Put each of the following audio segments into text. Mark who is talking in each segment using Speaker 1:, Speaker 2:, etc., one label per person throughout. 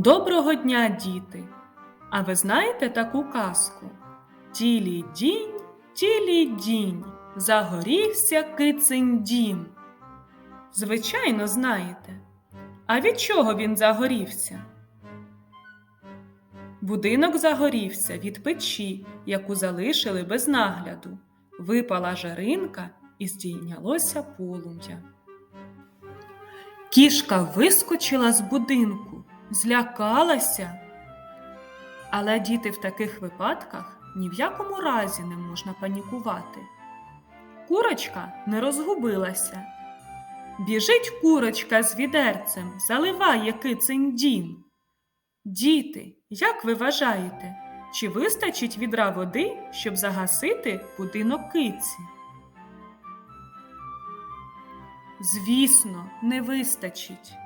Speaker 1: Доброго дня, діти! А ви знаєте таку казку? Тілі дінь, тілі дінь, загорівся кицень дім. Звичайно, знаєте. А від чого він загорівся? Будинок загорівся від печі, яку залишили без нагляду. Випала жаринка і здійнялося полум'я. Кішка вискочила з будинку, злякалася. Але діти в таких випадках ні в якому разі не можна панікувати. Курочка не розгубилася. Біжить курочка з відерцем, заливає кицень дім. Діти, як ви вважаєте, чи вистачить відра води, щоб загасити будинок киці? Звісно, не вистачить.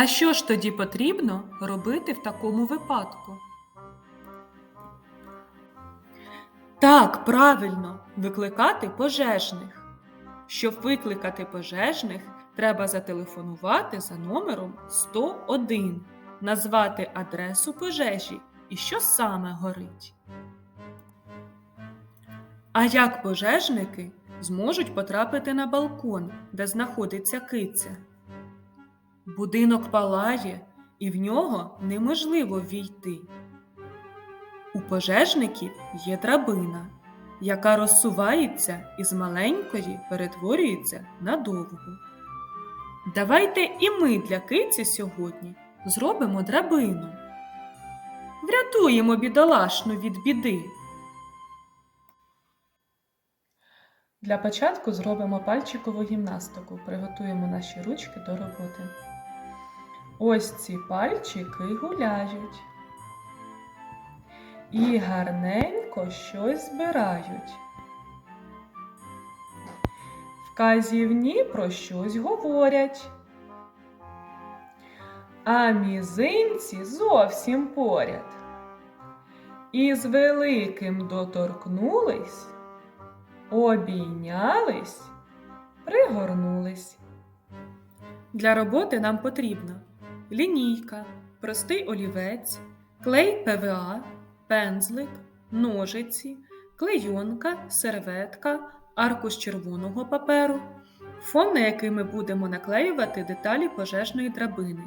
Speaker 1: А що ж тоді потрібно робити в такому випадку? Так, правильно, викликати пожежних. Щоб викликати пожежних, треба зателефонувати за номером 101, назвати адресу пожежі і що саме горить. А як пожежники зможуть потрапити на балкон, де знаходиться киця? Будинок палає, і в нього неможливо війти. У пожежників є драбина, яка розсувається і з маленької перетворюється на довгу. Давайте і ми для киці сьогодні зробимо драбину. Врятуємо бідолашну від біди. Для початку зробимо пальчикову гімнастику, приготуємо наші ручки до роботи. Ось ці пальчики гуляють. І гарненько щось збирають. Вказівні про щось говорять. А мізинці зовсім поряд. І з великим доторкнулись, обійнялись, пригорнулись. Для роботи нам потрібна лінійка, простий олівець, клей ПВА, пензлик, ножиці, клейонка, серветка, аркуш червоного паперу, фон, на який ми будемо наклеювати деталі пожежної драбини.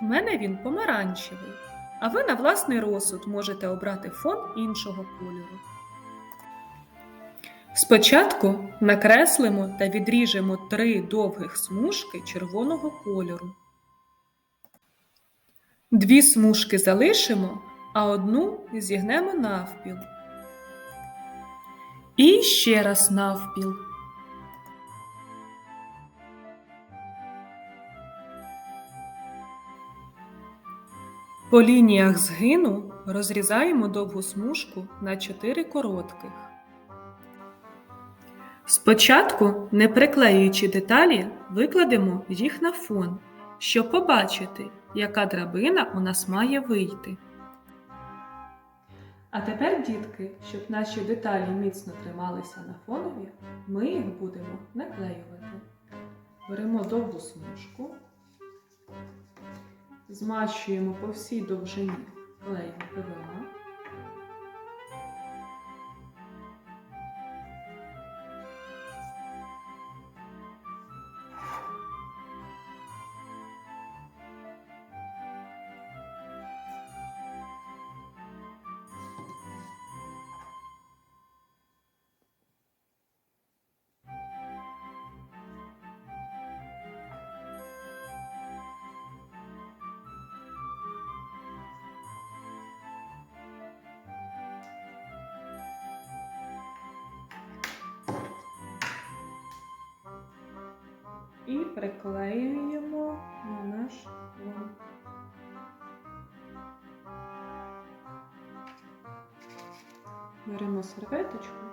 Speaker 1: В мене він помаранчевий, а ви на власний розсуд можете обрати фон іншого кольору. Спочатку накреслимо та відріжемо три довгих смужки червоного кольору. Дві смужки залишимо, а одну зігнемо навпіл. І ще раз навпіл. По лініях згину розрізаємо довгу смужку на 4 коротких. Спочатку, не приклеюючи деталі, викладемо їх на фон, щоб побачити, яка драбина у нас має вийти. А тепер, дітки, щоб наші деталі міцно трималися на фонові, ми їх будемо наклеювати. Беремо довгу смужку, змащуємо по всій довжині клеєм ПВА. І приклеюємо на наш фон. Беремо серветочку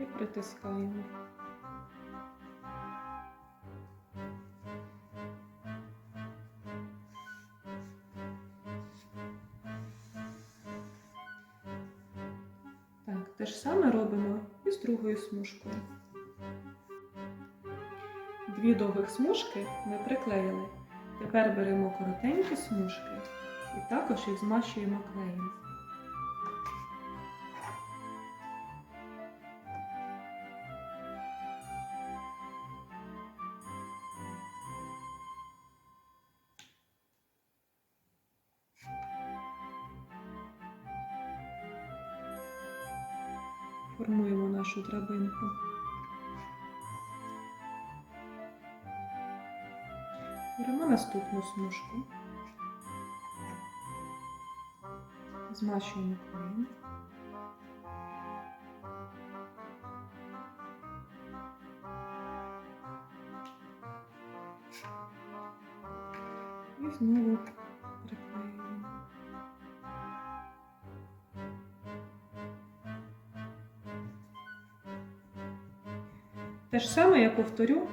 Speaker 1: і притискаємо. Так, те ж саме робимо і з другою смужкою. Дві довгих смужки ми приклеїли. Тепер беремо коротенькі смужки і також їх змащуємо клеєм. Формуємо нашу драбинку. Беремо наступну смужку. Змащуємо клеєм. І знову приклеюємо. Те ж саме я повторю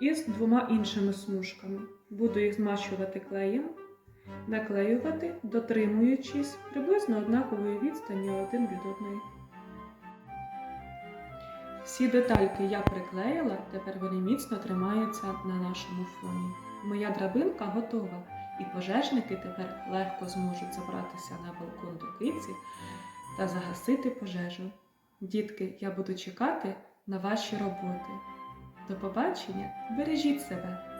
Speaker 1: із двома іншими смужками. Буду їх змащувати клеєм, наклеювати, дотримуючись приблизно однакової відстані один від одної. Всі детальки я приклеїла, тепер вони міцно тримаються на нашому фоні. Моя драбинка готова, і пожежники тепер легко зможуть забратися на балкон до киці та загасити пожежу. Дітки, я буду чекати на ваші роботи. До побачення, бережіть себе!